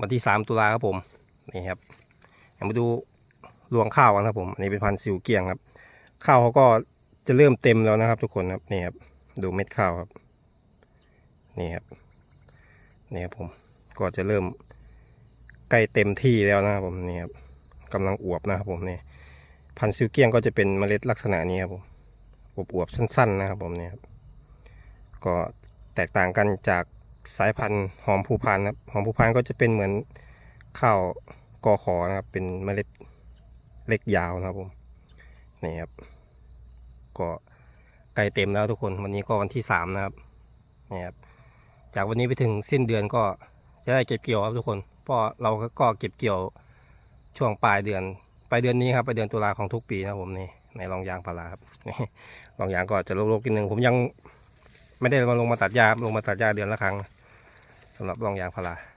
วันที่สามตุลาครับผมนี่ครับมาดูรวงข้าวกันครับผมอันนี้เป็นพันธุ์ซิวเกียงครับ ข้าวเขาก็จะเริ่มเต็มแล้วนะครับ ทุกคนครับนี่ครับดูเม็ดข้าวครับนี่ครับนี่ครับผมก็จะเริ่มใกล้เต็มที่แล้วนะครับผมนี่ครับกำลังอวบนะครับผมนี่พันธุ์ซิวเกียงก็จะเป็นเมล็ดลักษณะนี้ครับผมอวบๆสั้น ๆ นะครับผมนี่ครับก็แตกต่างกันจาก สายพันธุ์หอมภูพานครับหอมภูพานก็จะเป็นเหมือนข้าวกอขอนะครับ เป็นเมล็ดเล็กยาวนะครับผมนี่ครับก็ใกล้เต็มแล้วทุกคนวันนี้ก็วันที่สามนะครับนี่ครับจากวันนี้ไปถึงสิ้นเดือนก็จะได้เก็บเกี่ยวครับทุกคนเพราะเราก็เก็บเกี่ยวช่วงปลายเดือนปลายเดือนนี้ครับปลายเดือนตุลาของทุกปีนะครับผมนี่ในรองยางพาราครับนี่รองยางก็จะโลกๆนิดนึงผมยังไม่ได้มาลงมาตัดหญ้าลงมาตัดหญ้าเดือนละครั้ง สำหรับรองยางพารา